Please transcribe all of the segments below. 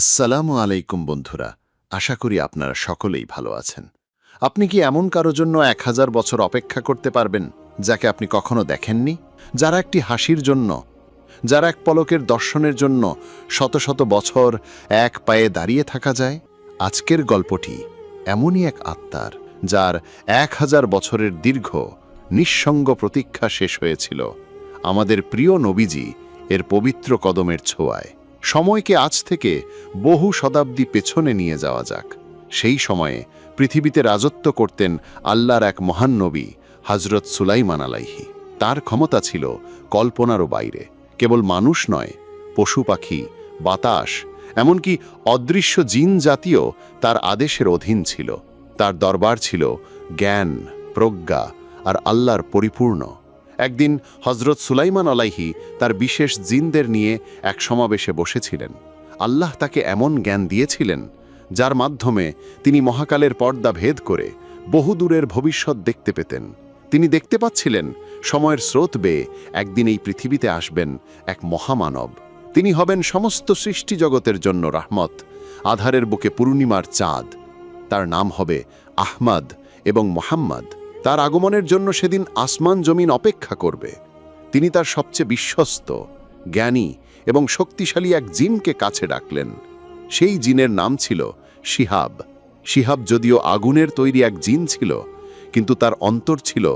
আসসালামু আলাইকুম বন্ধুরা, আশা করি আপনারা সকলেই ভালো আছেন। আপনি কি এমন কারও জন্য এক হাজার বছর অপেক্ষা করতে পারবেন, যাকে আপনি কখনো দেখেননি? যারা একটি হাসির জন্য, যারা এক পলকের দর্শনের জন্য শত শত বছর এক পায়ে দাঁড়িয়ে থাকা যায়, আজকের গল্পটি এমনই এক আত্মার, যার এক হাজার বছরের দীর্ঘ, নিঃসঙ্গ প্রতীক্ষা শেষ হয়েছিল আমাদের প্রিয় নবীজি এর পবিত্র কদমের ছোঁয়ায়। সময়কে আজ থেকে বহু শতাব্দী পেছনে নিয়ে যাওয়া যাক। সেই সময়ে পৃথিবীতে রাজত্ব করতেন আল্লাহর এক মহান নবী হজরত সুলাইমান আলাইহি। তার ক্ষমতা ছিল কল্পনারও বাইরে। কেবল মানুষ নয়, পশু পাখি, বাতাস, এমনকি অদৃশ্য জিন জাতীয় তার আদেশের অধীন ছিল। তার দরবার ছিল জ্ঞান, প্রজ্ঞা আর আল্লাহর পরিপূর্ণ। একদিন হজরত সুলাইমান আলাইহি তার বিশেষ জিনদের নিয়ে এক সমাবেশে বসেছিলেন। আল্লাহ তাকে এমন জ্ঞান দিয়েছিলেন, যার মাধ্যমে তিনি মহাকালের পর্দা ভেদ করে বহুদূরের ভবিষ্যৎ দেখতে পেতেন। তিনি দেখতে পাচ্ছিলেন, সময়ের স্রোত বেয়ে একদিন এই পৃথিবীতে আসবেন এক মহামানব। তিনি হবেন সমস্ত সৃষ্টি জগতের জন্য রাহমত, আধারের বুকে পূর্ণিমার চাঁদ। তার নাম হবে আহমদ এবং মোহাম্মদ। তার আগমনের জন্য সেদিন আসমান জমিন অপেক্ষা করবে। তিনি তার সবচেয়ে বিশ্বস্ত, জ্ঞানী এবং শক্তিশালী এক জিনকে কাছে ডাকলেন। সেই জিনের নাম ছিল শিহাব। শিহাব যদিও আগুনের তৈরি এক জিন ছিল, কিন্তু তার অন্তর ছিল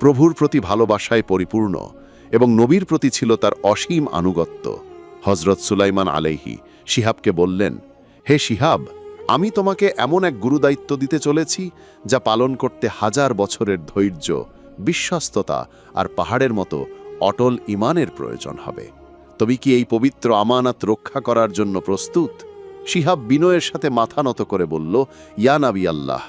প্রভুর প্রতি ভালোবাসায় পরিপূর্ণ এবং নবীর প্রতি ছিল তার অসীম আনুগত্য। হজরত সুলাইমান আলাইহি শিহাবকে বললেন, হে শিহাব আমি তোমাকে এমন এক গুরুদায়িত্ব দিতে চলেছি, যা পালন করতে হাজার বছরের ধৈর্য, বিশ্বস্ততা আর পাহাড়ের মতো অটল ইমানের প্রয়োজন হবে। তবে কি এই পবিত্র আমানাত রক্ষা করার জন্য প্রস্তুত? শিহাব বিনয়ের সাথে মাথা নত করে বলল, ইয়া নাবি আল্লাহ,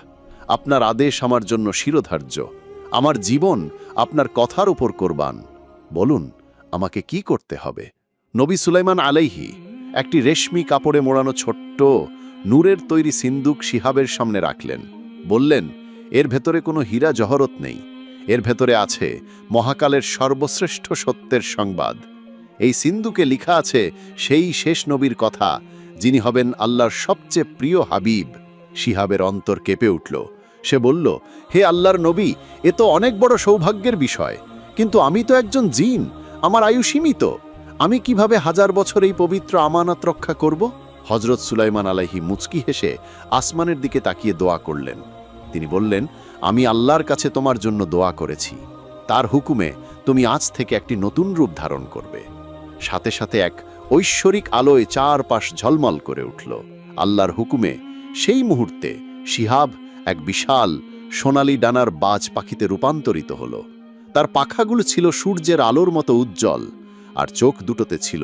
আপনার আদেশ আমার জন্য শিরোধার্য। আমার জীবন আপনার কথার উপর কোরবান। বলুন, আমাকে কি করতে হবে? নবী সুলাইমান আলাইহি একটি রেশমি কাপড়ে মোড়ানো ছোট্ট নূরের তৈরি সিন্দুক শিহাবের সামনে রাখলেন। বললেন, এর ভেতরে কোনো হীরা জহরত নেই। এর ভেতরে আছে মহাকালের সর্বশ্রেষ্ঠ সত্যের সংবাদ। এই সিন্দুকে লিখা আছে সেই শেষ নবীর কথা, যিনি হবেন আল্লাহর সবচেয়ে প্রিয় হাবিব। শিহাবের অন্তর কেঁপে উঠল। সে বলল, হে আল্লাহর নবী, এ তো অনেক বড় সৌভাগ্যের বিষয়। কিন্তু আমি তো একজন জিন, আমার আয়ু সীমিত। আমি কীভাবে হাজার বছর এই পবিত্র আমানত রক্ষা করব? হজরত সুলাইমান আলাইহি মুচকি হেসে আসমানের দিকে তাকিয়ে দোয়া করলেন। তিনি বললেন, আমি আল্লাহর কাছে তোমার জন্য দোয়া করেছি। তার হুকুমে তুমি আজ থেকে একটি নতুন রূপ ধারণ করবে। সাথে সাথে এক ঐশ্বরিক আলোয় চারপাশ ঝলমল করে উঠল। আল্লাহর হুকুমে সেই মুহূর্তে শিহাব এক বিশাল সোনালি ডানার বাজ পাখিতে রূপান্তরিত হল। তার পাখাগুলো ছিল সূর্যের আলোর মতো উজ্জ্বল, আর চোখ দুটোতে ছিল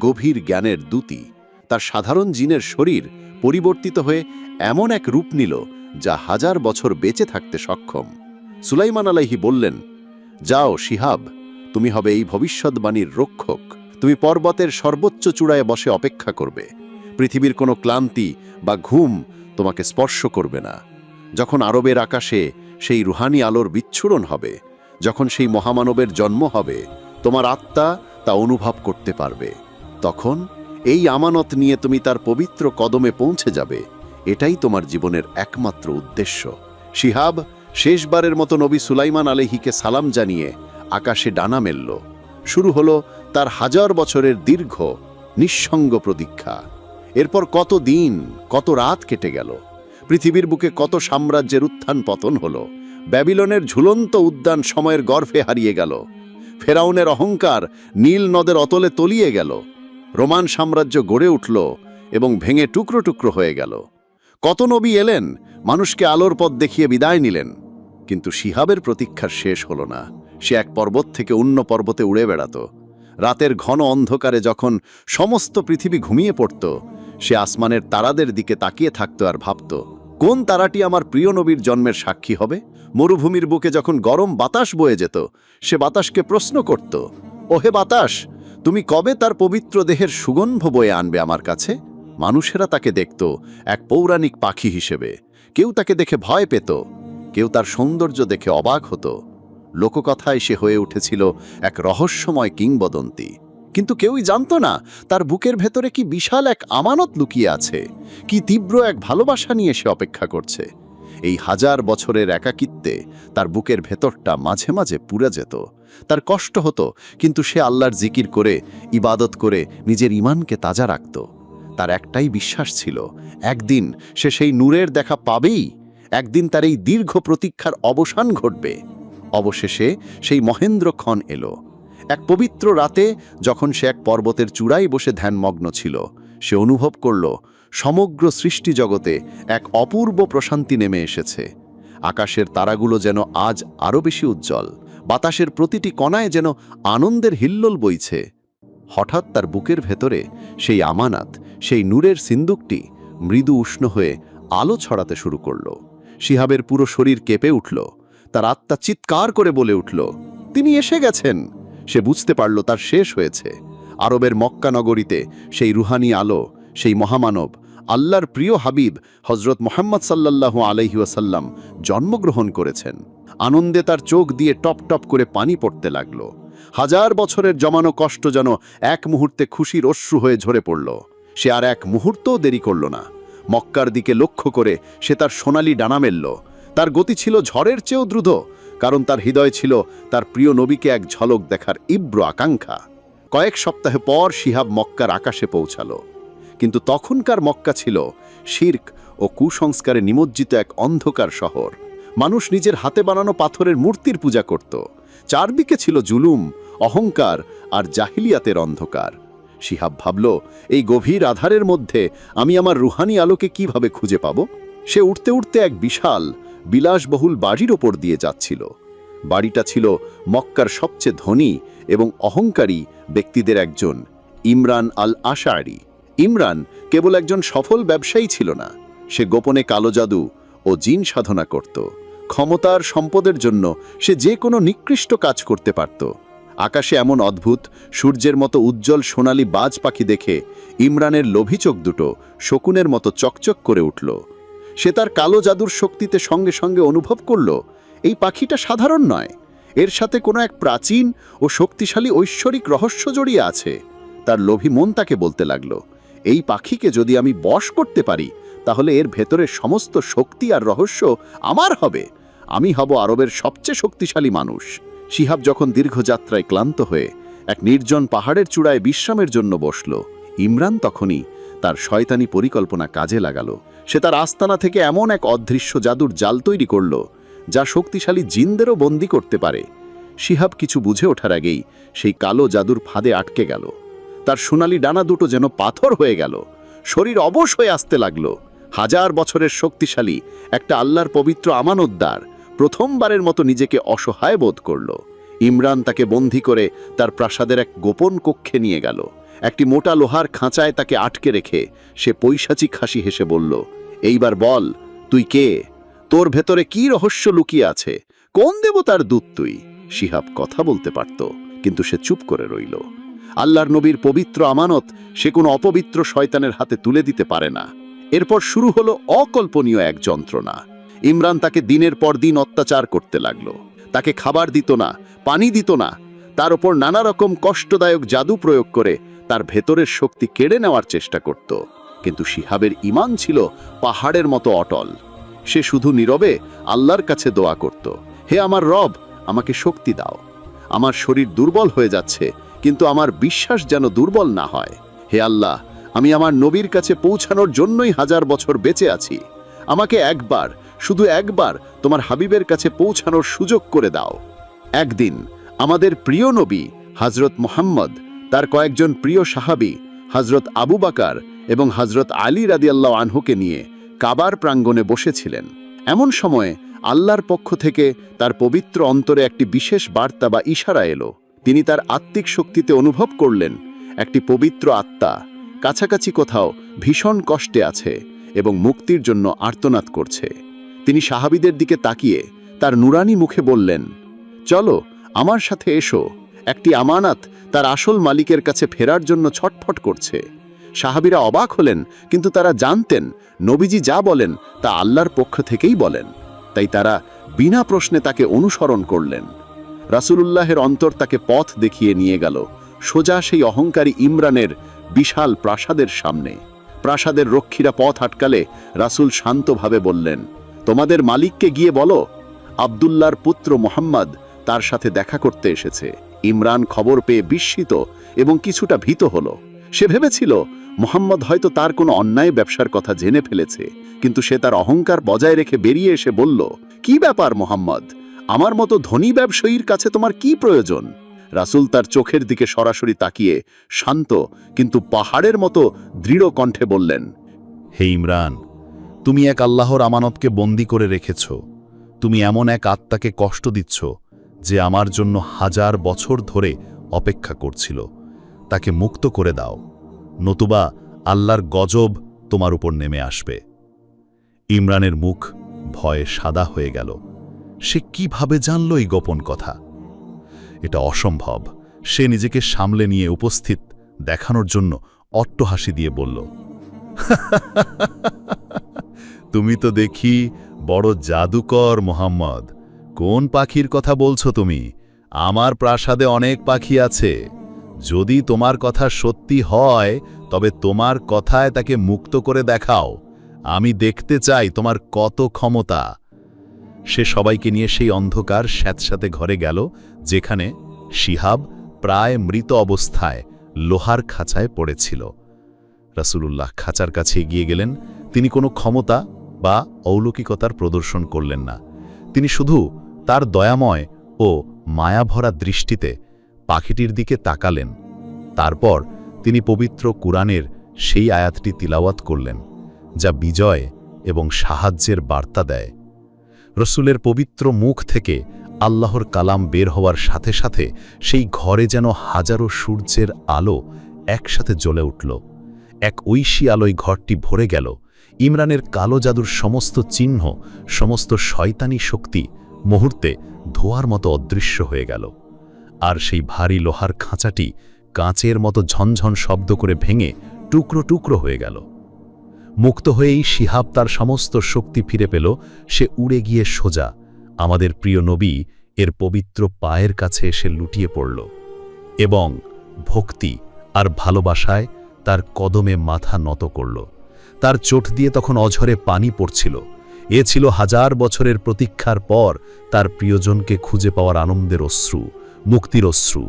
গভীর জ্ঞানের দ্যুতি তার সাধারণ জিনের শরীর পরিবর্তিত হয়ে এমন এক রূপ নিল যা হাজার বছর বেঁচে থাকতে সক্ষম। সুলাইমান আলাইহি বললেন, যাও শিহাব, তুমি হবে এই ভবিষ্যৎবাণীর রক্ষক। তুমি পর্বতের সর্বোচ্চ চূড়ায় বসে অপেক্ষা করবে। পৃথিবীর কোনো ক্লান্তি বা ঘুম তোমাকে স্পর্শ করবে না। যখন আরবের আকাশে সেই রুহানি আলোর বিচ্ছুরণ হবে, যখন সেই মহামানবের জন্ম হবে, তোমার আত্মা তা অনুভব করতে পারবে। তখন এই আমানত নিয়ে তুমি তার পবিত্র কদমে পৌঁছে যাবে। এটাই তোমার জীবনের একমাত্র উদ্দেশ্য। শিহাব শেষবারের মতো নবী সুলাইমান আলহিকে সালাম জানিয়ে আকাশে ডানা মেলল। শুরু হলো তার হাজার বছরের দীর্ঘ, নিঃসঙ্গ প্রতীক্ষা। এরপর কত দিন, কত রাত কেটে গেল। পৃথিবীর বুকে কত সাম্রাজ্যের উত্থান পতন হলো। ব্যাবিলনের ঝুলন্ত উদ্যান সময়ের গর্ভে হারিয়ে গেল। ফেরাউনের অহংকার নীল নদের অতলে তলিয়ে গেল। রোমান সাম্রাজ্য গড়ে উঠল এবং ভেঙে টুকরো টুকরো হয়ে গেল। কত নবী এলেন, মানুষকে আলোর পথ দেখিয়ে বিদায় নিলেন। কিন্তু শিহাবের প্রতীক্ষার শেষ হল না। সে এক পর্বত থেকে অন্য পর্বতে উড়ে বেড়াত। রাতের ঘন অন্ধকারে যখন সমস্ত পৃথিবী ঘুমিয়ে পড়ত, সে আসমানের তারাদের দিকে তাকিয়ে থাকত আর ভাবত, কোন তারাটি আমার প্রিয় নবীর জন্মের সাক্ষী হবে? মরুভূমির বুকে যখন গরম বাতাস বয়ে যেত, সে বাতাসকে প্রশ্ন করত, ওহে বাতাস তুমি কবে তার পবিত্র দেহের সুগন্ধ বয়ে আনবে আমার কাছে? মানুষেরা তাকে দেখত এক পৌরাণিক পাখি হিসেবে। কেউ তাকে দেখে ভয় পেত, কেউ তার সৌন্দর্য দেখে অবাক হতো। লোককথায় সে হয়ে উঠেছিল এক রহস্যময় কিংবদন্তি। কিন্তু কেউই জানত না তার বুকের ভেতরে কি বিশাল এক আমানত লুকিয়ে আছে, কি তীব্র এক ভালোবাসা নিয়ে সে অপেক্ষা করছে। এই হাজার বছরের একাকিত্বে তার বুকের ভেতরটা মাঝে মাঝে পুড়ে যেত। তার কষ্ট হতো, কিন্তু সে আল্লাহর জিকির করে, ইবাদত করে নিজের ইমানকে তাজা রাখত। তার একটাই বিশ্বাস ছিল, একদিন সে সেই নূরের দেখা পাবেই, একদিন তার এই দীর্ঘ প্রতীক্ষার অবসান ঘটবে। অবশেষে সেই মহেন্দ্রক্ষণ এলো। এক পবিত্র রাতে যখন সে এক পর্বতের চূড়ায় বসে ধ্যানমগ্ন ছিল, সে অনুভব করল সমগ্র সৃষ্টি জগতে এক অপূর্ব প্রশান্তি নেমে এসেছে। আকাশের তারাগুলো যেন আজ আরও বেশি উজ্জ্বল, বাতাসের প্রতিটি কণায় যেন আনন্দের হিল্লোল বইছে। হঠাৎ তার বুকের ভেতরে সেই আমানাত, সেই নূরের সিন্দুকটি মৃদু উষ্ণ হয়ে আলো ছড়াতে শুরু করল। শিহাবের পুরো শরীর কেঁপে উঠল, তার আত্মা চিৎকার করে বলে উঠল, তিনি এসে গেছেন! সে বুঝতে পারল তার শেষ হয়েছে। আরবের মক্কা নগরীতে সেই রুহানি আলো সেই মহামানব, আল্লাহর প্রিয় হাবিব হজরত মোহাম্মদ সাল্লাল্লাহু আলহি ওয়াসাল্লাম জন্মগ্রহণ করেছেন। আনন্দে তার চোখ দিয়ে টপ টপ করে পানি পড়তে লাগল। হাজার বছরের জমানো কষ্ট যেন এক মুহূর্তে খুশির অশ্রু হয়ে ঝরে পড়ল। সে আর এক মুহূর্তও দেরি করল না। মক্কার দিকে লক্ষ্য করে সে তার সোনালি ডানা মেলল। তার গতি ছিল ঝড়ের চেয়েও দ্রুত, কারণ তার হৃদয় ছিল তার প্রিয় নবীকে এক ঝলক দেখার ইব্র আকাঙ্ক্ষা। কয়েক সপ্তাহ পর শিহাব মক্কার আকাশে পৌঁছালো। কিন্তু তখনকার মক্কা ছিল শির্ক ও কুসংস্কারে নিমজ্জিত এক অন্ধকার শহর। মানুষ নিজের হাতে বানানো পাথরের মূর্তির পূজা করত। চারদিকে ছিল জুলুম, অহংকার আর জাহিলিয়াতের অন্ধকার। শিহাব ভাবল, এই গভীর আধারের মধ্যে আমি আমার রুহানি আলোকে কীভাবে খুঁজে পাব? সে উঠতে উঠতে এক বিশাল, বিলাসবহুল বাড়ির ওপর দিয়ে যাচ্ছিল। বাড়িটা ছিল মক্কার সবচেয়ে ধনী এবং অহংকারী ব্যক্তিদের একজন, ইমরান আল আশারি ইমরান কেবল একজন সফল ব্যবসায়ী ছিল না, সে গোপনে কালো জাদু ও জিন সাধনা করত। ক্ষমতার সম্পদের জন্য সে যে কোনো নিকৃষ্ট কাজ করতে পারত। আকাশে এমন অদ্ভুত, সূর্যের মতো উজ্জ্বল সোনালি বাজ পাখি দেখে ইমরানের লোভী চোখ দুটো শকুনের মতো চকচক করে উঠল। সে তার কালো জাদুর শক্তিতে সঙ্গে সঙ্গে অনুভব করল, এই পাখিটা সাধারণ নয়, এর সাথে কোনো এক প্রাচীন ও শক্তিশালী ঐশ্বরিক রহস্য জড়িয়ে আছে। তার লোভী মন তাকে বলতে লাগল এই পাখিকে যদি আমি বশ করতে পারি, তাহলে এর ভেতরের সমস্ত শক্তি আর রহস্য আমার হবে। আমি হব আরবের সবচেয়ে শক্তিশালী মানুষ। শিহাব যখন দীর্ঘযাত্রায় ক্লান্ত হয়ে এক নির্জন পাহাড়ের চূড়ায় বিশ্রামের জন্য বসল, ইমরান তখনই তার শয়তানি পরিকল্পনা কাজে লাগালো। সে তার আস্তানা থেকে এমন এক অদৃশ্য জাদুর জাল তৈরি করল, যা শক্তিশালী জিনদেরও বন্দি করতে পারে। শিহাব কিছু বুঝে ওঠার আগেই সেই কালো জাদুর ফাঁদে আটকে গেল। তার সোনালি ডানা দুটো যেন পাথর হয়ে গেল। শরীর অবশ হয়ে আসতে লাগল। হাজার বছরের শক্তিশালী একটা আল্লাহর পবিত্র আমানতদার প্রথমবারের মতো নিজেকে অসহায় বোধ করল। ইমরান তাকে বন্দি করে তার প্রাসাদের এক গোপন কক্ষে নিয়ে গেল। একটি মোটা লোহার খাঁচায় তাকে আটকে রেখে সে পৈশাচিক হাসি হেসে বলল, এইবার বল, তুই কে? তোর ভেতরে কি রহস্য লুকিয়ে আছে? কোন দেবতার দূত তুই? শিহাব কথা বলতে পারত, কিন্তু সে চুপ করে রইল। আল্লাহর নবীর পবিত্র আমানত সে কোনো অপবিত্র শয়তানের হাতে তুলে দিতে পারে না। এরপর শুরু হলো অকল্পনীয় এক যন্ত্রণা। ইমরান তাকে দিনের পর দিন অত্যাচার করতে লাগল। তাকে খাবার দিত না, পানি দিত না। তার ওপর নানা রকম কষ্টদায়ক জাদু প্রয়োগ করে তার ভেতরের শক্তি কেড়ে নেওয়ার চেষ্টা করত। কিন্তু শিহাবের ইমান ছিল পাহাড়ের মতো অটল। সে শুধু নীরবে আল্লাহর কাছে দোয়া করত, হে আমার রব, আমাকে শক্তি দাও। আমার শরীর দুর্বল হয়ে যাচ্ছে কিন্তু আমার বিশ্বাস যেন দুর্বল না হয়। হে আল্লাহ, আমি আমার নবীর কাছে পৌঁছানোর জন্যই হাজার বছর বেঁচে আছি। আমাকে একবার, শুধু একবার, তোমার হাবিবের কাছে পৌঁছানোর সুযোগ করে দাও। একদিন, আমাদের প্রিয় নবী হজরত মোহাম্মদ, তার কয়েকজন প্রিয় সাহাবি হজরত আবু বাকার এবং হজরত আলী রাদিয়াল্লাহ আনহুকে নিয়ে কাবার প্রাঙ্গণে বসেছিলেন। এমন সময়ে আল্লাহর পক্ষ থেকে তার পবিত্র অন্তরে একটি বিশেষ বার্তা বা ইশারা এলো। তিনি তার আত্মিক শক্তিতে অনুভব করলেন, একটি পবিত্র আত্মা, কাছাকাছি কোথাও ভীষণ কষ্টে আছে এবং মুক্তির জন্য আর্তনাদ করছে। তিনি সাহাবিদের দিকে তাকিয়ে তার নুরানি মুখে বললেন, চলো, আমার সাথে এসো। একটি আমানাত তার আসল মালিকের কাছে ফেরার জন্য ছটফট করছে। সাহাবিরা অবাক হলেন, কিন্তু তারা জানতেন, নবীজি যা বলেন তা আল্লাহর পক্ষ থেকেই বলেন। তাই তারা বিনা প্রশ্নে তাকে অনুসরণ করলেন। রাসূলুল্লাহের অন্তর তাকে পথ দেখিয়ে নিয়ে গেল। সোজা সেই অহংকারী ইমরানের বিশাল প্রাসাদের সামনে। প্রাসাদের রক্ষীরা পথ আটকালে রাসূল শান্তভাবে বললেন, তোমাদের মালিককে গিয়ে বলো আবদুল্লার পুত্র মোহাম্মদ তার সাথে দেখা করতে এসেছে। ইমরান খবর পেয়ে বিস্মিত এবং কিছুটা ভীত হলো। সে ভেবেছিল, মোহাম্মদ হয়তো তার কোনো অন্যায় ব্যবসার কথা জেনে ফেলেছে, কিন্তু সে তার অহংকার বজায় রেখে বেরিয়ে এসে বলল, কি ব্যাপার মোহাম্মদ? আমার মতো ধনী ব্যবসায়ীর কাছে তোমার কি প্রয়োজন? রাসূল তার চোখের দিকে সরাসরি তাকিয়ে শান্ত কিন্তু পাহাড়ের মতো দৃঢ় কণ্ঠে বললেন, হে ইমরান, তুমি এক আল্লাহর আমানতকে বন্দি করে রেখেছ। তুমি এমন এক আত্মাকে কষ্ট দিচ্ছ যে আমার জন্য হাজার বছর ধরে অপেক্ষা করছিল। তাকে মুক্ত করে দাও। নতুবা আল্লাহর গজব তোমার উপর নেমে আসবে। ইমরানের মুখ ভয়ে সাদা হয়ে গেল। সে কীভাবে জানল এই গোপন কথা? এটা অসম্ভব। সে নিজেকে সামলে নিয়ে উপস্থিত দেখানোর জন্য অট্টহাসি দিয়ে বলল তুমি তো দেখি বড় জাদুকর মোহাম্মদ। কোন পাখির কথা বলছো তুমি? আমার প্রাসাদে অনেক পাখি আছে। যদি তোমার কথা সত্যি হয়, তবে তোমার কথায় তাকে মুক্ত করে দেখাও। আমি দেখতে চাই তোমার কত ক্ষমতা। সে সবাইকে নিয়ে সেই অন্ধকার স্যাঁতস্যাঁতে ঘরে গেল, যেখানে শিহাব প্রায় মৃত অবস্থায় লোহার খাঁচায় পড়েছিল। রাসূলুল্লাহ খাঁচার কাছে এগিয়ে গেলেন। তিনি কোনো ক্ষমতা বা অলৌকিকতার প্রদর্শন করলেন না। তিনি শুধু তার দয়াময় ও মায়াভরা দৃষ্টিতে পাখিটির দিকে তাকালেন। তারপর তিনি পবিত্র কুরআনের সেই আয়াতটি তিলাওয়াত করলেন, যা বিজয় এবং সাহায্যের বার্তা দেয়। রসুলের পবিত্র মুখ থেকে আল্লাহর কালাম বের হওয়ার সাথে সাথে সেই ঘরে যেন হাজারো সূর্যের আলো একসাথে জ্বলে উঠল। এক ঐশী আলোয় ঘরটি ভরে গেল। ইমরানের কালো জাদুর সমস্ত চিহ্ন, সমস্ত শয়তানি শক্তি মুহূর্তে ধোয়ার মতো অদৃশ্য হয়ে গেল। আর সেই ভারী লোহার খাঁচাটি কাঁচের মতো ঝনঝন শব্দ করে ভেঙে টুকরো টুকরো হয়ে গেল। মুক্ত হয়েই শিহাব তার সমস্ত শক্তি ফিরে পেল, সে উড়ে গিয়ে সোজা। আমাদের প্রিয় নবী এর পবিত্র পায়ের কাছে এসে লুটিয়ে পড়ল এবং ভক্তি আর ভালোবাসায় তার কদমে মাথা নত করল। তার চোট দিয়ে তখন অঝরে পানি পড়ছিল। এ ছিল হাজার বছরের প্রতীক্ষার পর তার প্রিয়জনকে খুঁজে পাওয়ার আনন্দের অশ্রু, মুক্তির অশ্রু।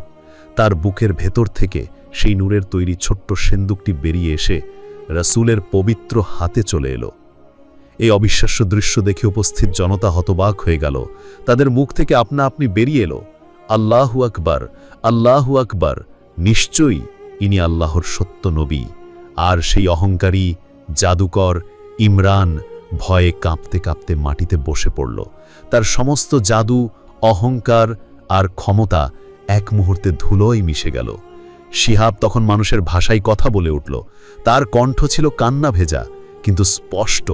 তার বুকের ভেতর থেকে সেই নূরের তৈরি ছোট্ট সেন্দুকটি বেরিয়ে এসে রাসূলের পবিত্র হাতে চলে এলো। এই অবিশ্বাস্য দৃশ্য দেখে উপস্থিত জনতা হতবাক হয়ে গেল। তাদের মুখ থেকে আপনা আপনি বেরিয়ে এলো। আল্লাহু আকবার আল্লাহু আকবার, নিশ্চয়ই ইনি আল্লাহর সত্য নবী। আর সেই অহংকারী, জাদুকর ইমরান ভয়ে কাঁপতে কাঁপতে মাটিতে বসে পড়ল। তার সমস্ত জাদু, অহংকার আর ক্ষমতা এক মুহূর্তে ধুলোয় মিশে গেল। শিহাব তখন মানুষের ভাষায় কথা বলে উঠল। তার কণ্ঠ ছিল কান্না ভেজা, কিন্তু স্পষ্ট।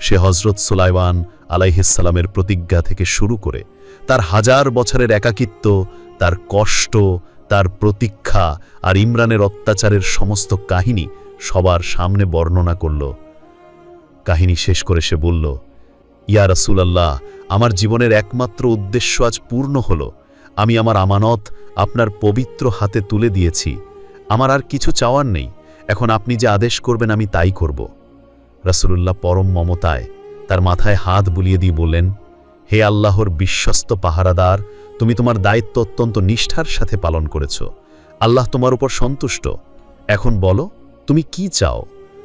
সে হজরত সোলাইওয়ান আলাইহিসালামের প্রতিজ্ঞা থেকে শুরু করে, তার হাজার বছরের একাকিত্ব, তার কষ্ট, তার প্রতীক্ষা আর ইমরানের অত্যাচারের সমস্ত কাহিনী সবার সামনে বর্ণনা করল। কাহিনী শেষ করে সে বলল, ইয়া রাসূলাল্লাহ, আমার জীবনের একমাত্র উদ্দেশ্য আজ পূর্ণ হল আমি আমার আমানত আপনার পবিত্র হাতে তুলে দিয়েছি। আমার আর কিছু চাওয়ার নেই। এখন আপনি যে আদেশ করবেন, আমি তাই করব। রাসূলুল্লাহ পরম মমতায় তার মাথায় হাত বুলিয়ে দিয়ে বললেন, হে আল্লাহর বিশ্বস্ত পাহারাদার, তুমি তোমার দায়িত্ব অত্যন্ত নিষ্ঠার সাথে পালন করেছ। আল্লাহ তোমার উপর সন্তুষ্ট। এখন বলো, তুমি কি চাও?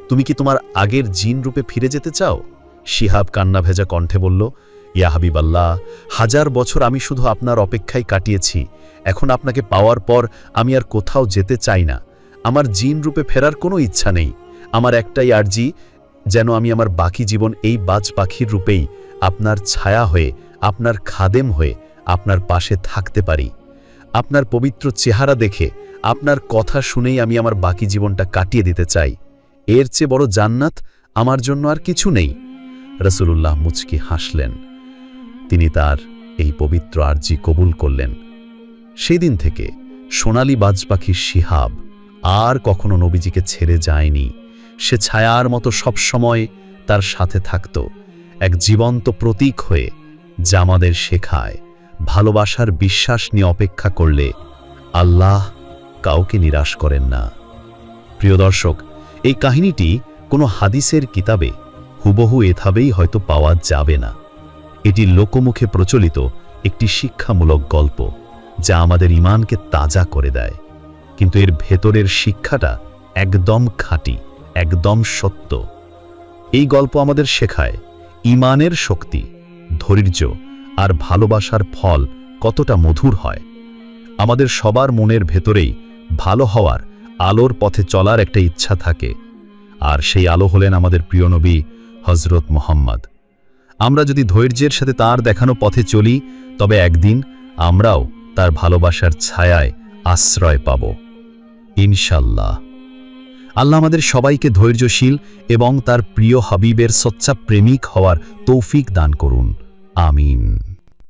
তুমি কি তোমার আগের জিন রূপে ফিরে যেতে চাও? শিহাব কান্না ভেজা কণ্ঠে বলল ইয়া হাবিব আল্লাহ হাজার বছর আমি শুধু আপনার অপেক্ষায় কাটিয়েছি। এখন আপনাকে পাওয়ার পর আমি আর কোথাও যেতে চাই না। আমার জিন রূপে ফেরার কোনো ইচ্ছা নেই। আমার একটাই আর্জি, যেন আমি আমার বাকি জীবন এই বাজ পাখির রূপেই আপনার ছায়া হয়ে, আপনার খাদেম হয়ে, আপনার পাশে থাকতে পারি। আপনার পবিত্র চেহারা দেখে, আপনার কথা শুনেই আমি আমার বাকি জীবনটা কাটিয়ে দিতে চাই। এর চেয়ে বড় জান্নাত আমার জন্য আর কিছু নেই। রসুল্লাহ মুচকি হাসলেন। তিনি তার এই পবিত্র আর্জি কবুল করলেন। সেদিন থেকে সোনালি বাজ পাখির শিহাব আর কখনো নবীজিকে ছেড়ে যায়নি। সে ছায়ার মতো সবসময় তার সাথে থাকত, এক জীবন্ত প্রতীক হয়ে যা আমাদের শেখায়, ভালোবাসার বিশ্বাস নিয়ে অপেক্ষা করলে আল্লাহ কাউকে নিরাশ করেন না। প্রিয় দর্শক, এই কাহিনীটি কোনো হাদিসের কিতাবে হুবহু এভাবেই হয়তো পাওয়া যাবে না। এটি লোকমুখে প্রচলিত একটি শিক্ষামূলক গল্প, যা আমাদের ইমানকে তাজা করে দেয়। কিন্তু এর ভেতরের শিক্ষাটা একদম খাঁটি, একদম সত্য। এই গল্প আমাদের শেখায় ইমানের শক্তি, ধৈর্য আর ভালোবাসার ফল কতটা মধুর হয়। আমাদের সবার মনের ভেতরেই ভালো হওয়ার আলোর পথে চলার একটা ইচ্ছা থাকে। আর সেই আলো হলেন আমাদের প্রিয় নবী হজরত মোহাম্মদ। আমরা যদি ধৈর্যের সাথে তার দেখানো পথে চলি, তবে একদিন আমরাও তার ভালোবাসার ছায়ায় আশ্রয় পাব। ইনশাল্লাহ। আল্লাহ আমাদের সবাইকে ধৈর্যশীল এবং তার প্রিয় হাবিবের সচ্চা প্রেমিক হওয়ার তৌফিক দান করুন। আমিন।